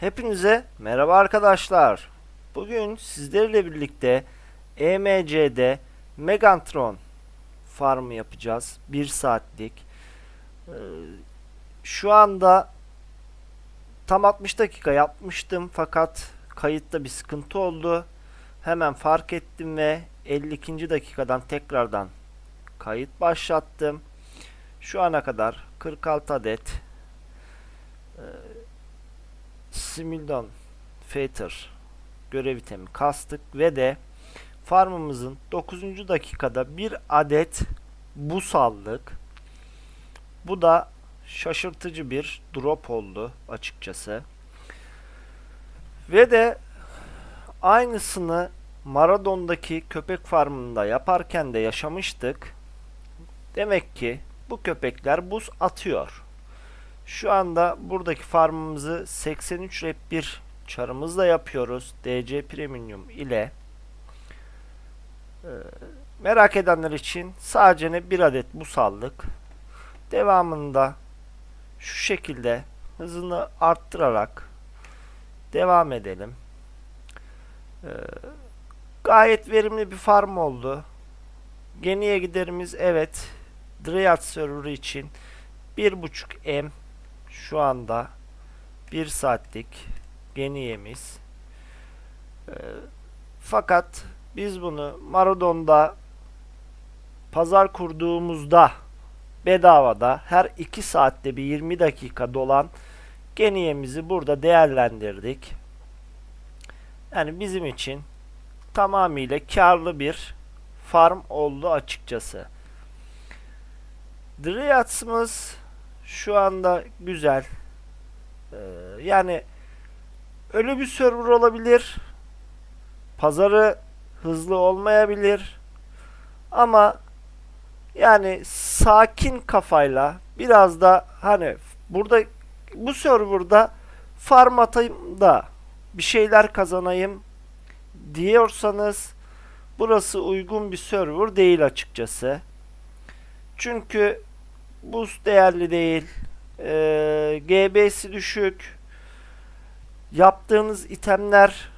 Hepinize merhaba arkadaşlar. Bugün sizlerle birlikte EMC'de Megantron farmı yapacağız. 1 saatlik. Ee, şu anda tam 60 dakika yapmıştım fakat kayıtta bir sıkıntı oldu. Hemen fark ettim ve 52. dakikadan tekrardan kayıt başlattım. Şu ana kadar 46 adet Simildon Fater görev itemi kastık ve de farmımızın 9. dakikada bir adet buz aldık. Bu da şaşırtıcı bir drop oldu açıkçası. Ve de aynısını Maradon'daki köpek farmında yaparken de yaşamıştık. Demek ki bu köpekler buz atıyor. Şu anda buradaki farmımızı 83 rep 1 çarımızla yapıyoruz. DC Premium ile. Ee, merak edenler için sadece ne bir adet bu saldık. Devamında şu şekilde hızını arttırarak devam edelim. Ee, gayet verimli bir farm oldu. Geniye giderimiz evet. Dryad server için 1.5 M şu anda 1 saatlik geniyemiz. Ee, fakat biz bunu Maradon'da pazar kurduğumuzda bedavada her 2 saatte bir 20 dakika dolan geniyemizi burada değerlendirdik. Yani bizim için tamamıyla karlı bir farm oldu açıkçası. Dryads'ımız şu anda güzel. Ee, yani ölü bir server olabilir. Pazarı hızlı olmayabilir. Ama yani sakin kafayla biraz da hani burada bu serverda farm atayım da bir şeyler kazanayım diyorsanız burası uygun bir server değil açıkçası. Çünkü buz değerli değil. Ee, GB'si düşük. Yaptığınız itemler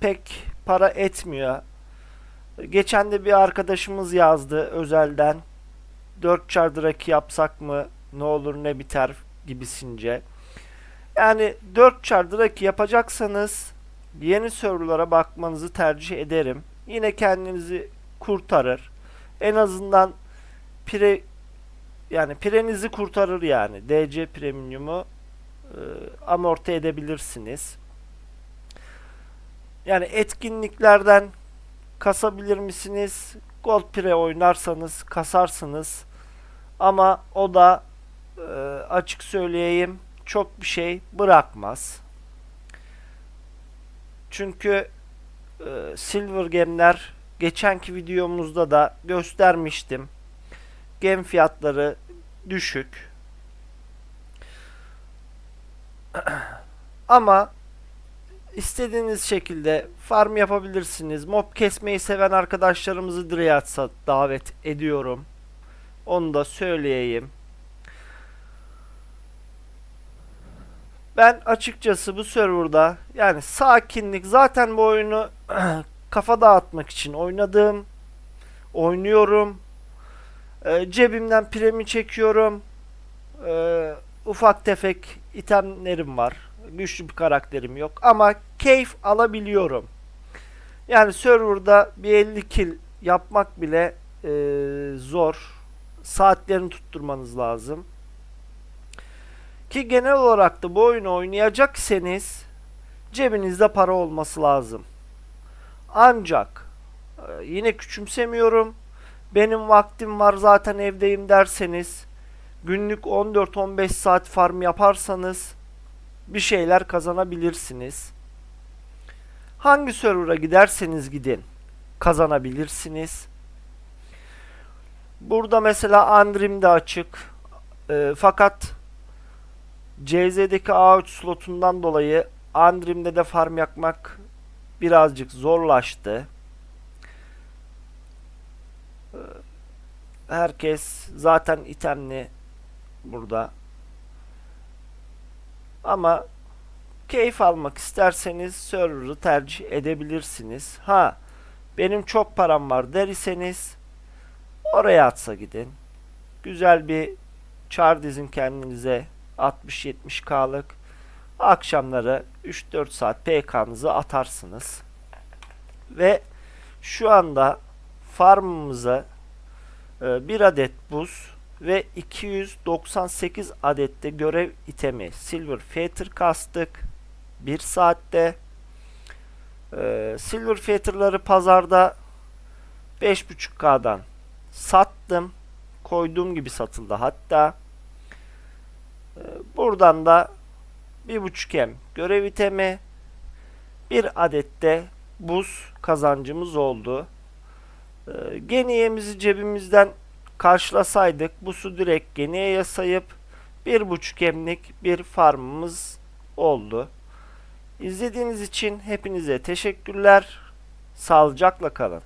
pek para etmiyor. Geçen de bir arkadaşımız yazdı özelden. 4 çardırak yapsak mı ne olur ne biter gibisince. Yani 4 çardırak yapacaksanız yeni serverlara bakmanızı tercih ederim. Yine kendinizi kurtarır. En azından pire yani pirenizi kurtarır yani. DC Premium'u e, amorti edebilirsiniz. Yani etkinliklerden kasabilir misiniz? Gold Pre oynarsanız kasarsınız. Ama o da e, açık söyleyeyim çok bir şey bırakmaz. Çünkü e, Silver Gem'ler geçenki videomuzda da göstermiştim gem fiyatları düşük. Ama istediğiniz şekilde farm yapabilirsiniz. Mob kesmeyi seven arkadaşlarımızı Dryad'a davet ediyorum. Onu da söyleyeyim. Ben açıkçası bu serverda yani sakinlik zaten bu oyunu kafa dağıtmak için oynadığım oynuyorum e, cebimden premi çekiyorum. E, ufak tefek itemlerim var. Güçlü bir karakterim yok. Ama keyif alabiliyorum. Yani serverda bir 50 kill yapmak bile e, zor. Saatlerini tutturmanız lazım. Ki genel olarak da bu oyunu oynayacaksanız cebinizde para olması lazım. Ancak e, yine küçümsemiyorum benim vaktim var zaten evdeyim derseniz günlük 14-15 saat farm yaparsanız bir şeyler kazanabilirsiniz. Hangi server'a giderseniz gidin kazanabilirsiniz. Burada mesela Andrim de açık. E, fakat CZ'deki A3 slotundan dolayı Andrim'de de farm yapmak birazcık zorlaştı. Herkes zaten itemli burada. Ama keyif almak isterseniz server'ı tercih edebilirsiniz. Ha benim çok param var der iseniz oraya atsa gidin. Güzel bir çar dizin kendinize 60-70k'lık. Akşamları 3-4 saat PK'nızı atarsınız. Ve şu anda farmımıza e, bir adet buz ve 298 adette görev itemi Silver Feather kastık. 1 saatte. E, Silver Feather'ları pazarda 5.5K'dan sattım. Koyduğum gibi satıldı hatta. E, buradan da 1.5M görev itemi bir adette buz kazancımız oldu. Ee, geniyemizi cebimizden karşılasaydık bu su direkt geniyeye sayıp bir buçuk emlik bir farmımız oldu. İzlediğiniz için hepinize teşekkürler. Sağlıcakla kalın.